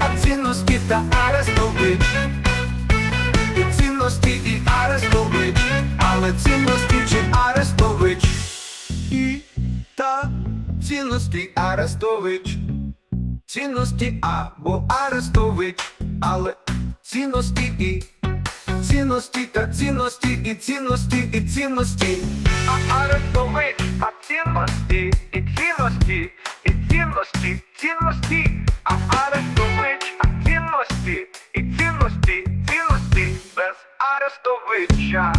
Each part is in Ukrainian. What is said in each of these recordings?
а цінності та Арестович, і цінності і Арестович, але цінності чи Арестович, і та цінності Арестович, цінності або Арестович, але цінності і цінності та цінності і цінності і цінності. А Арестович, а цінності, і цінності, цінності, цінності, а Арестович, а цінності, і цінності, цінності, без Арестовича.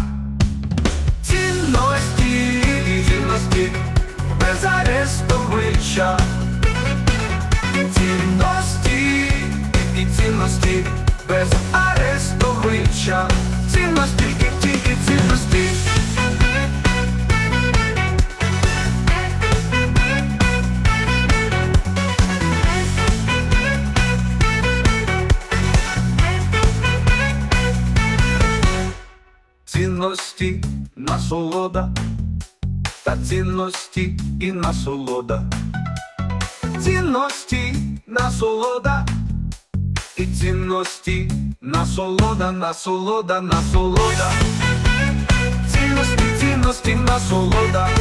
Цінності і цінності без Арестовича. Цінності і цінності без Арестовича. Цінності Цінності насолода та цінності і насолода. Цінності насолода і цінності насолода, насолода, насолода. Цінності, цінності, насолода.